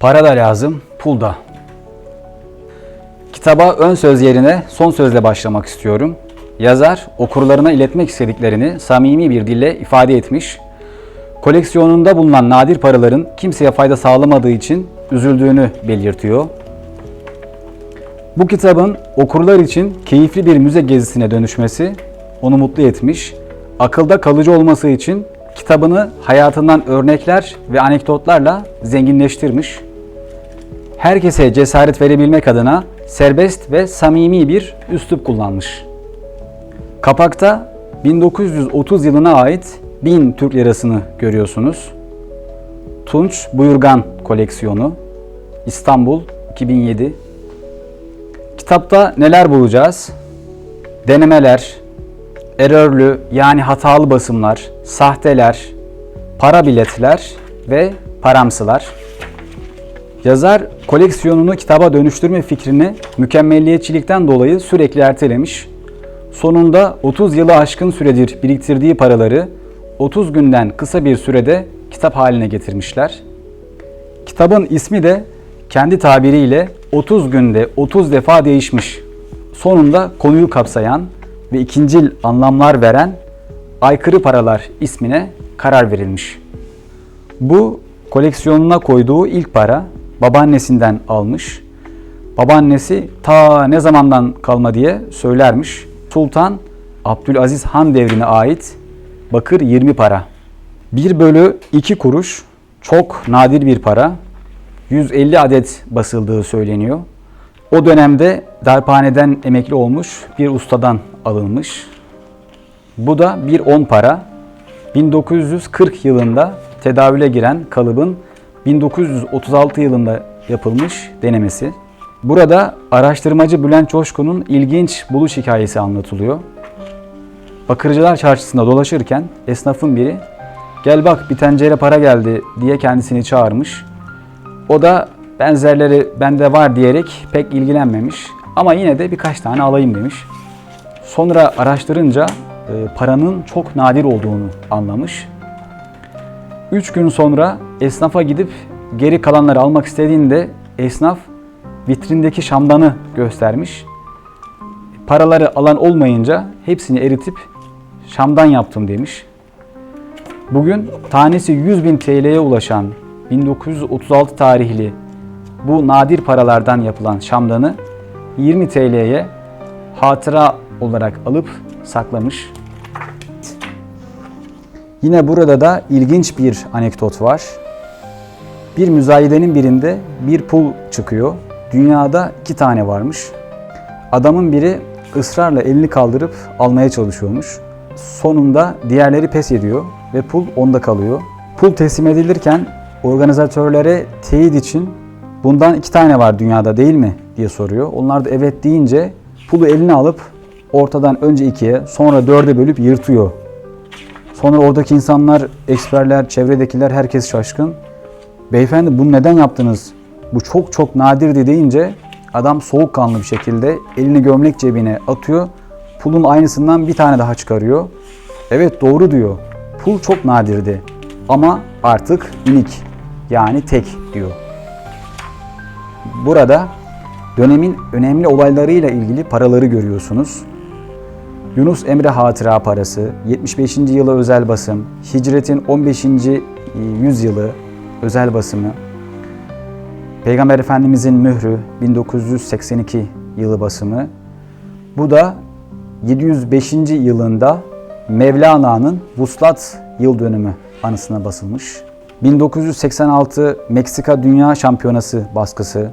Para da lazım, pul da. Kitaba ön söz yerine son sözle başlamak istiyorum. Yazar, okurlarına iletmek istediklerini samimi bir dille ifade etmiş. Koleksiyonunda bulunan nadir paraların kimseye fayda sağlamadığı için üzüldüğünü belirtiyor. Bu kitabın okurlar için keyifli bir müze gezisine dönüşmesi onu mutlu etmiş. Akılda kalıcı olması için kitabını hayatından örnekler ve anekdotlarla zenginleştirmiş. Herkese cesaret verebilmek adına serbest ve samimi bir üslup kullanmış. Kapakta 1930 yılına ait 1000 Türk lirasını görüyorsunuz. Tunç Buyurgan koleksiyonu İstanbul 2007 Kitapta neler bulacağız? Denemeler, erörlü yani hatalı basımlar, sahteler, para biletler ve paramsılar. Yazar koleksiyonunu kitaba dönüştürme fikrini mükemmelliyetçilikten dolayı sürekli ertelemiş. Sonunda 30 yılı aşkın süredir biriktirdiği paraları 30 günden kısa bir sürede kitap haline getirmişler. Kitabın ismi de kendi tabiriyle 30 günde 30 defa değişmiş. Sonunda konuyu kapsayan ve ikincil anlamlar veren Aykırı Paralar ismine karar verilmiş. Bu koleksiyonuna koyduğu ilk para babaannesinden almış. Babaannesi ta ne zamandan kalma diye söylermiş. Sultan Abdülaziz Han devrine ait bakır 20 para. 1 bölü 2 kuruş çok nadir bir para. 150 adet basıldığı söyleniyor. O dönemde darphaneden emekli olmuş bir ustadan alınmış. Bu da bir 10 para. 1940 yılında tedavüle giren kalıbın 1936 yılında yapılmış denemesi. Burada araştırmacı Bülent Coşkun'un ilginç buluş hikayesi anlatılıyor. Bakırcılar çarşısında dolaşırken esnafın biri gel bak bir tencere para geldi diye kendisini çağırmış. O da benzerleri bende var diyerek pek ilgilenmemiş ama yine de birkaç tane alayım demiş. Sonra araştırınca e, paranın çok nadir olduğunu anlamış. Üç gün sonra esnafa gidip geri kalanları almak istediğinde esnaf vitrindeki şamdanı göstermiş. Paraları alan olmayınca hepsini eritip şamdan yaptım demiş. Bugün tanesi 100 bin TL'ye ulaşan 1936 tarihli bu nadir paralardan yapılan şamdanı 20 TL'ye hatıra olarak alıp saklamış. Yine burada da ilginç bir anekdot var. Bir müzayedenin birinde bir pul çıkıyor. Dünyada iki tane varmış. Adamın biri ısrarla elini kaldırıp almaya çalışıyormuş. Sonunda diğerleri pes ediyor ve pul onda kalıyor. Pul teslim edilirken organizatörlere teyit için bundan iki tane var dünyada değil mi diye soruyor. Onlar da evet deyince pulu eline alıp ortadan önce ikiye sonra dörde bölüp yırtıyor. Sonra oradaki insanlar, eksperler, çevredekiler herkes şaşkın. Beyefendi bunu neden yaptınız? Bu çok çok nadirdi deyince adam soğukkanlı bir şekilde elini gömlek cebine atıyor. Pulun aynısından bir tane daha çıkarıyor. Evet doğru diyor. Pul çok nadirdi ama artık unik yani tek diyor. Burada dönemin önemli olaylarıyla ilgili paraları görüyorsunuz. Yunus Emre Hatıra Parası, 75. yılı özel basım, Hicret'in 15. yüzyılı özel basımı, Peygamber Efendimizin mührü 1982 yılı basımı. Bu da 705. yılında Mevlana'nın Vuslat yıl dönümü anısına basılmış. 1986 Meksika Dünya Şampiyonası baskısı,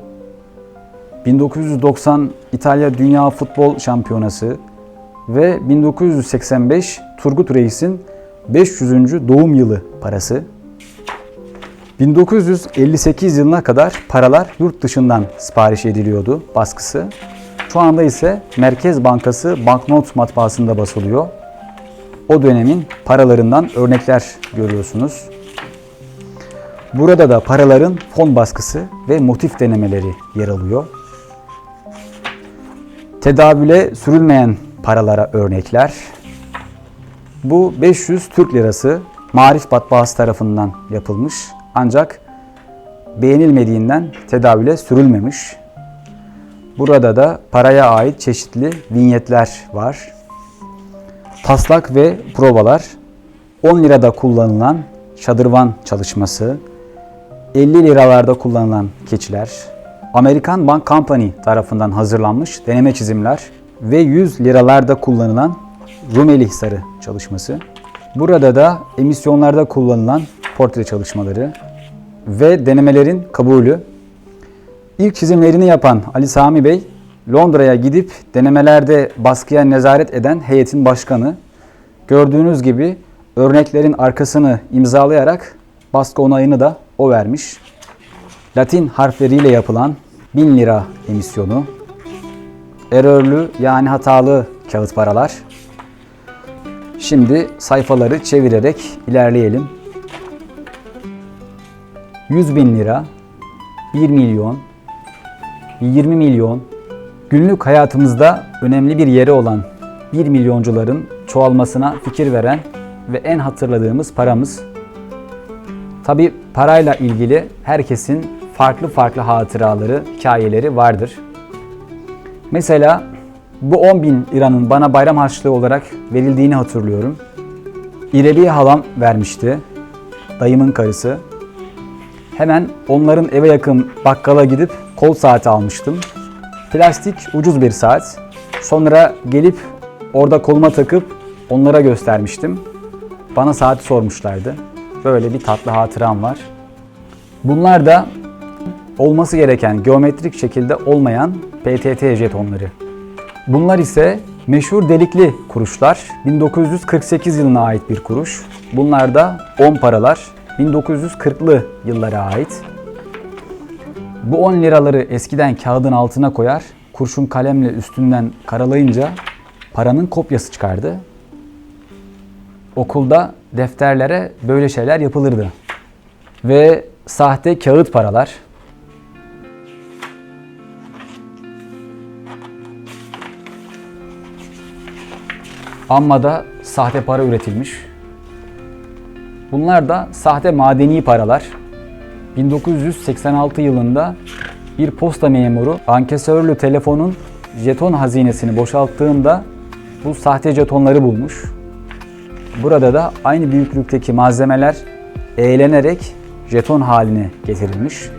1990 İtalya Dünya Futbol Şampiyonası ve 1985 Turgut Reis'in 500. doğum yılı parası. 1958 yılına kadar paralar yurt dışından sipariş ediliyordu baskısı. Şu anda ise Merkez Bankası banknot matbaasında basılıyor. O dönemin paralarından örnekler görüyorsunuz. Burada da paraların fon baskısı ve motif denemeleri yer alıyor. Tedavüle sürülmeyen paralara örnekler. Bu 500 Türk lirası Marif Matbaası tarafından yapılmış. Ancak beğenilmediğinden tedavüle sürülmemiş. Burada da paraya ait çeşitli vinyetler var. Taslak ve provalar, 10 lirada kullanılan şadırvan çalışması, 50 liralarda kullanılan keçiler, Amerikan Bank Company tarafından hazırlanmış deneme çizimler ve 100 liralarda kullanılan Rumeli Hisarı çalışması. Burada da emisyonlarda kullanılan portre çalışmaları ve denemelerin kabulü. İlk çizimlerini yapan Ali Sami Bey, Londra'ya gidip denemelerde baskıya nezaret eden heyetin başkanı. Gördüğünüz gibi örneklerin arkasını imzalayarak baskı onayını da o vermiş. Latin harfleriyle yapılan 1000 lira emisyonu, erörlü yani hatalı kağıt paralar. Şimdi sayfaları çevirerek ilerleyelim. 100 bin lira, 1 milyon, 20 milyon, günlük hayatımızda önemli bir yeri olan 1 milyoncuların çoğalmasına fikir veren ve en hatırladığımız paramız. Tabi parayla ilgili herkesin farklı farklı hatıraları, hikayeleri vardır. Mesela bu 10 bin liranın bana bayram harçlığı olarak verildiğini hatırlıyorum. İrebiye halam vermişti, dayımın karısı. Hemen onların eve yakın bakkala gidip kol saati almıştım. Plastik ucuz bir saat. Sonra gelip orada koluma takıp onlara göstermiştim. Bana saati sormuşlardı. Böyle bir tatlı hatıram var. Bunlar da olması gereken geometrik şekilde olmayan PTT jetonları. Bunlar ise meşhur delikli kuruşlar. 1948 yılına ait bir kuruş. Bunlar da 10 paralar. 1940'lı yıllara ait. Bu 10 liraları eskiden kağıdın altına koyar, kurşun kalemle üstünden karalayınca paranın kopyası çıkardı. Okulda defterlere böyle şeyler yapılırdı. Ve sahte kağıt paralar. Amma da sahte para üretilmiş. Bunlar da sahte madeni paralar. 1986 yılında bir posta memuru ankesörlü telefonun jeton hazinesini boşalttığında bu sahte jetonları bulmuş. Burada da aynı büyüklükteki malzemeler eğlenerek jeton haline getirilmiş.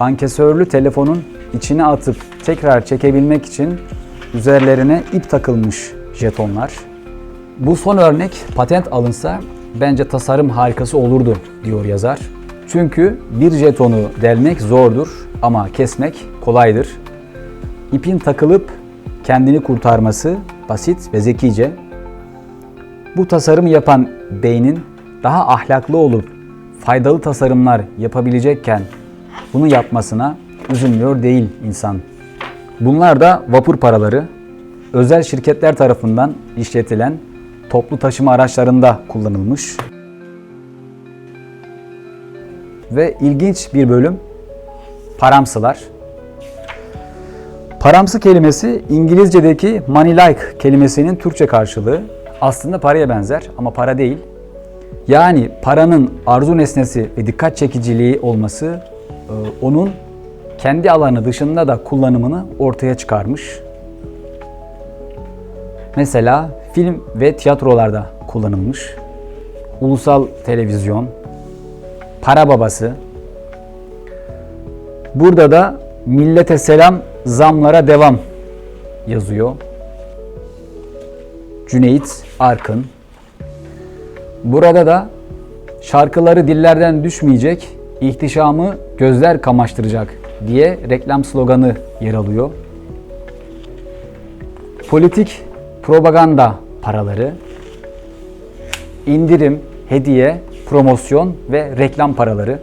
Ankesörlü telefonun içine atıp tekrar çekebilmek için üzerlerine ip takılmış jetonlar. Bu son örnek patent alınsa bence tasarım harikası olurdu diyor yazar. Çünkü bir jetonu delmek zordur ama kesmek kolaydır. İpin takılıp kendini kurtarması basit ve zekice. Bu tasarımı yapan beynin daha ahlaklı olup faydalı tasarımlar yapabilecekken bunu yapmasına üzülmüyor değil insan. Bunlar da vapur paraları. Özel şirketler tarafından işletilen toplu taşıma araçlarında kullanılmış. Ve ilginç bir bölüm paramsılar. Paramsı kelimesi İngilizce'deki money like kelimesinin Türkçe karşılığı. Aslında paraya benzer ama para değil. Yani paranın arzu nesnesi ve dikkat çekiciliği olması e, onun kendi alanı dışında da kullanımını ortaya çıkarmış. Mesela film ve tiyatrolarda kullanılmış. Ulusal televizyon, para babası. Burada da millete selam, zamlara devam yazıyor. Cüneyt Arkın. Burada da şarkıları dillerden düşmeyecek, ihtişamı gözler kamaştıracak diye reklam sloganı yer alıyor. Politik propaganda paraları, indirim, hediye, promosyon ve reklam paraları.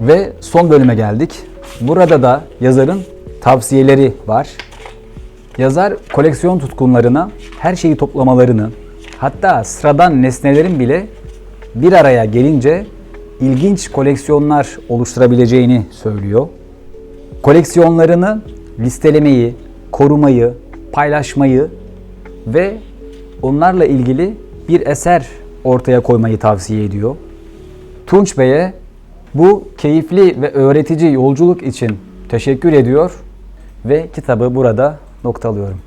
Ve son bölüme geldik. Burada da yazarın tavsiyeleri var. Yazar koleksiyon tutkunlarına her şeyi toplamalarını, hatta sıradan nesnelerin bile bir araya gelince ilginç koleksiyonlar oluşturabileceğini söylüyor. Koleksiyonlarını listelemeyi, korumayı, paylaşmayı ve onlarla ilgili bir eser ortaya koymayı tavsiye ediyor. Tunç Bey'e Bu keyifli ve öğretici yolculuk için teşekkür ediyor ve kitabı burada noktalıyorum.